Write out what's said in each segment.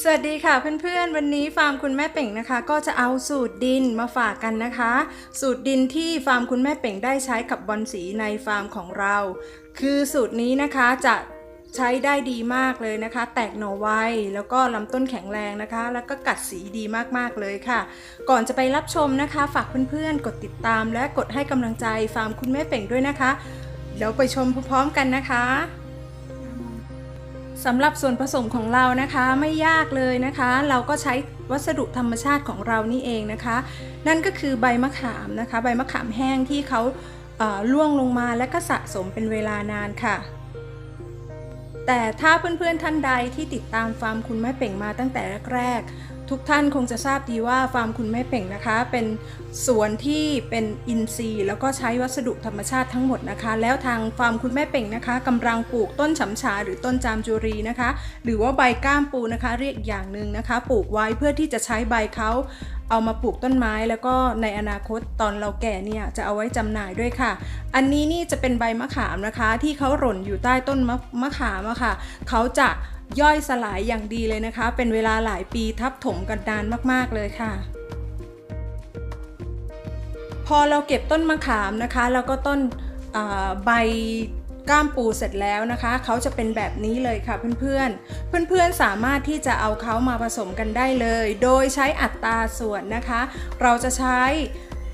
สวัสดีค่ะเพื่อนๆ วันนี้ฟาร์มคุณแม่เป่งนะคะ ก็จะเอาสูตรดินมาฝากกันนะคะ สูตรดินที่ฟาร์มคุณแม่เป่งได้ใช้กับบอลสีในฟาร์มของเรา คือสูตรนี้นะคะจะใช้ได้ดีมากเลยนะคะ แตกหน่อไวแล้วก็ลำต้นแข็งแรงนะคะ แล้วก็กัดสีดีมากๆเลยค่ะ ก่อนจะไปรับชมนะคะ ฝากเพื่อนๆ กดติดตามและกดให้กำลังใจฟาร์มคุณแม่เป่งด้วยนะคะเดี๋ยวไปชมพร้อมๆกันนะคะ สำหรับส่วนผสมของเรานะคะไม่ยากเลยนะคะ เราก็ใช้วัสดุธรรมชาติของเรานี่เองนะคะ นั่นก็คือใบมะขามนะคะ ใบมะขามแห้งที่เขาเล่วงลงมาและก็สะสมเป็นเวลานานค่ะ แต่ถ้าเพื่อนๆท่านใดที่ติดตามฟาร์มคุณแม่เป่งมาตั้งแต่แรกๆ ทุกท่านคงจะทราบดีว่าฟาร์มคุณแม่เป่งนะคะ เป็นสวนที่เป็นอินทรีย์แล้วก็ใช้วัสดุธรรมชาติทั้งหมดนะคะ แล้วทางฟาร์มคุณแม่เป่งนะคะกำลังปลูกต้นฉำชาหรือต้นจามจุรีนะคะ หรือว่าใบก้ามปูนะคะ เรียกอย่างหนึ่งนะคะ ปลูกไว้เพื่อที่จะใช้ใบเขาเอามาปลูกต้นไม้แล้วก็ในอนาคตตอนเราแก่เนี่ยจะเอาไว้จำหน่ายด้วยค่ะ อันนี้นี่จะเป็นใบมะขามนะคะ ที่เขาหล่นอยู่ใต้ต้นมะมะขามอะค่ะเขาจะ ย่อยสลายอย่างดีเลยนะคะ เป็นเวลาหลายปีทับถมกันนานมากๆเลยค่ะ พอเราเก็บต้นมะขามนะคะ แล้วก็ต้นใบก้ามปูเสร็จแล้วนะคะ เขาจะเป็นแบบนี้เลยค่ะเพื่อนๆ เพื่อนๆ สามารถที่จะเอาเขามาผสมกันได้เลย โดยใช้อัตราส่วนนะคะ เราจะใช้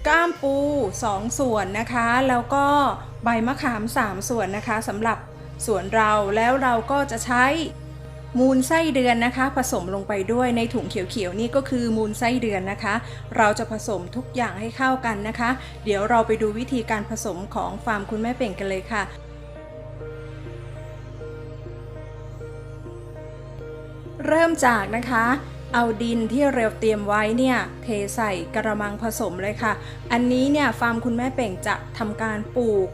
ก้ามปู 2 ส่วนนะคะ แล้วก็ใบมะขาม 3 ส่วนนะคะสำหรับส่วนเราแล้วเราก็จะใช้ มูลไส้เดือนนะคะ ผสมลงไปด้วยในถุงเขียวๆนี่ก็คือมูลไส้เดือนนะคะ เราจะผสมทุกอย่างให้เข้ากันนะคะ เดี๋ยวเราไปดูวิธีการผสมของฟาร์มคุณแม่เป่งกันเลยค่ะเริ่มจากนะคะ เอาดินที่เราเตรียมไว้เนี่ยเทใส่กระมังผสมเลยค่ะ อันนี้เนี่ยฟาร์มคุณแม่เป่งจะทำการปลูก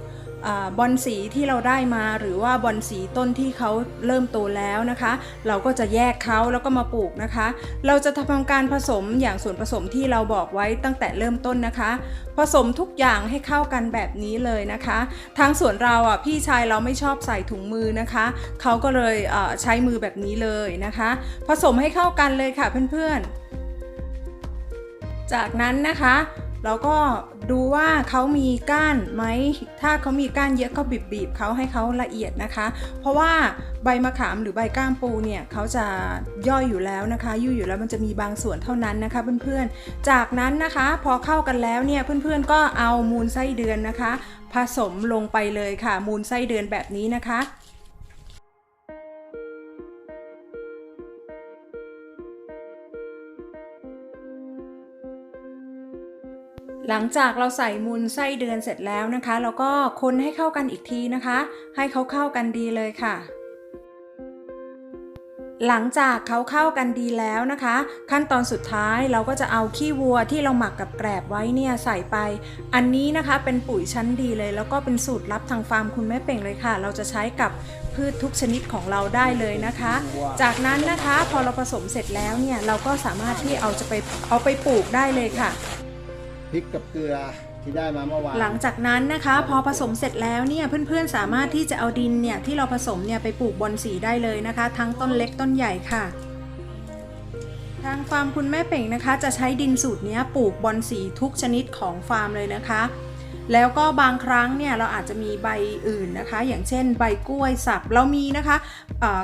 บอนสีที่เราได้มาหรือว่าบอนสีต้นที่เขาเริ่มโตแล้วนะคะ เราก็จะแยกเขาแล้วก็มาปลูกนะคะ เราจะทำการผสมอย่างส่วนผสมที่เราบอกไว้ตั้งแต่เริ่มต้นนะคะ ผสมทุกอย่างให้เข้ากันแบบนี้เลยนะคะทางส่วนเราอะพี่ชายเราไม่ชอบใส่ถุงมือนะคะเขาก็เลยใช้มือแบบนี้เลยนะคะ ผสมให้เข้ากันเลยค่ะเพื่อนๆ จากนั้นนะคะ เราก็ดูว่าเขามีก้านไหม ถ้าเขามีก้านเยอะก็บีบๆเขาให้เขาละเอียดนะคะ เพราะว่าใบมะขามหรือใบก้ามปูเนี่ยเขาจะย่อยอยู่แล้วนะคะ ยุ่ยอยู่แล้วมันจะมีบางส่วนเท่านั้นนะคะเพื่อนๆ จากนั้นนะคะพอเข้ากันแล้วเนี่ยเพื่อนๆก็เอามูลไส้เดือนนะคะ ผสมลงไปเลยค่ะ มูลไส้เดือนแบบนี้นะคะ หลังจากเราใส่มูลไส้เดือนเสร็จแล้วนะคะ เราก็คนให้เข้ากันอีกทีนะคะ ให้เขาเข้ากันดีเลยค่ะ หลังจากเขาเข้ากันดีแล้วนะคะ ขั้นตอนสุดท้ายเราก็จะเอาขี้วัวที่เราหมักกับแกลบไว้เนี่ยใส่ไป อันนี้นะคะเป็นปุ๋ยชั้นดีเลย แล้วก็เป็นสูตรลับทางฟาร์มคุณแม่เป่งเลยค่ะ เราจะใช้กับพืชทุกชนิดของเราได้เลยนะคะ จากนั้นนะคะพอเราผสมเสร็จแล้วเนี่ยเราก็สามารถที่เอาจะไปเอาไปปลูกได้เลยค่ะ ริกกับเกลือที่ได้มาเมื่อวานหลังจากนั้นนะคะ พอผสมเสร็จแล้วเนี่ยเพื่อนๆสามารถที่จะเอาดินเนี่ยที่เราผสมเนี่ยไปปลูกบอนสีได้เลยนะคะ ทั้งต้นเล็กต้นใหญ่ค่ะ ทางฟาร์มคุณแม่เป่งนะคะ จะใช้ดินสูตรเนี้ยปลูกบอนสีทุกชนิดของฟาร์มเลยนะคะ แล้วก็บางครั้งเนี่ยเราอาจจะมีใบอื่นนะคะ อย่างเช่น ใบกล้วยสับเรามีนะคะอ่า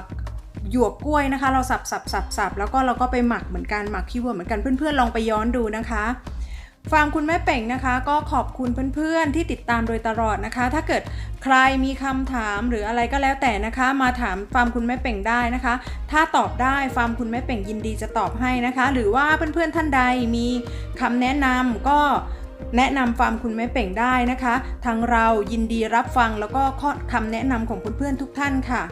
หยวกกล้วยนะคะ เราสับสับสับสับแล้วก็เราก็ไปหมักเหมือนกันหมักขี้วัวเหมือนกันเพื่อนๆลองไปย้อนดูนะคะ ฟาร์มคุณแม่เป่งนะคะ ก็ขอบคุณเพื่อนๆที่ติดตามโดยตลอดนะคะ ถ้าเกิดใครมีคำถามหรืออะไรก็แล้วแต่นะคะ มาถามฟาร์มคุณแม่เป่งได้นะคะ ถ้าตอบได้ฟาร์มคุณแม่เป่งยินดีจะตอบให้นะคะ หรือว่าเพื่อนๆท่านใดมีคำแนะนำก็แนะนำฟาร์มคุณแม่เป่งได้นะคะ ทางเรายินดีรับฟังแล้วก็คำแนะนำของเพื่อนๆทุกท่านค่ะ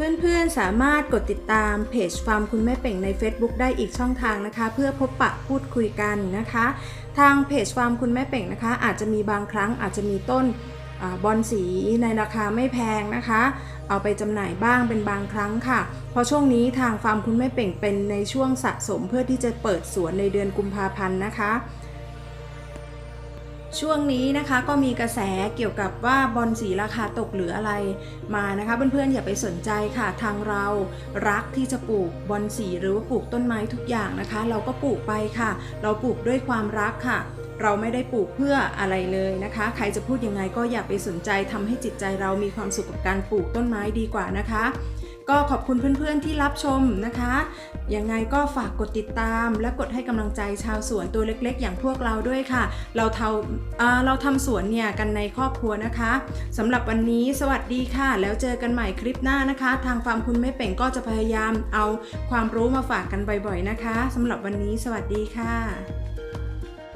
เพื่อนๆ สามารถกดติดตามเพจฟาร์มคุณแม่เป่งใน Facebook ได้อีกช่องทางนะคะ เพื่อพบปะพูดคุยกันนะคะ ทางเพจฟาร์มคุณแม่เป่งนะคะ อาจจะมีบางครั้งอาจจะมีต้นอบอนสีในราคาไม่แพงนะคะ เอาไปจำหน่ายบ้างเป็นบางครั้งค่ะ เพราะช่วงนี้ทางฟาร์มคุณแม่เป่งเป็นในช่วงสะสมเพื่อที่จะเปิดสวนในเดือนกุมภาพันธ์นะคะ ช่วงนี้นะคะก็มีกระแสเกี่ยวกับว่าบอลสีราคาตกหรืออะไรมานะคะเพื่อนๆอย่าไปสนใจค่ะทางเรารักที่จะปลูกบอลสีหรือว่าปลูกต้นไม้ทุกอย่างนะคะ เราก็ปลูกไปค่ะ เราปลูกด้วยความรักค่ะ เราไม่ได้ปลูกเพื่ออะไรเลยนะคะ ใครจะพูดยังไงก็อย่าไปสนใจทำให้จิตใจเรามีความสุขกับการปลูกต้นไม้ดีกว่านะคะ ก็ขอบคุณเพื่อนๆที่รับชมนะคะ ยังไงก็ฝากกดติดตาม และกดให้กำลังใจชาวสวนตัวเล็กๆ อย่างพวกเราด้วยค่ะ เราทำอ่าเราทำสวนเนี่ยกันในครอบครัวนะคะสำหรับวันนี้สวัสดีค่ะ แล้วเจอกันใหม่คลิปหน้านะคะ ทางฟาร์มคุณแม่เป่งก็จะพยายามเอาความรู้มาฝากกันบ่อยๆนะคะสำหรับวันนี้สวัสดีค่ะ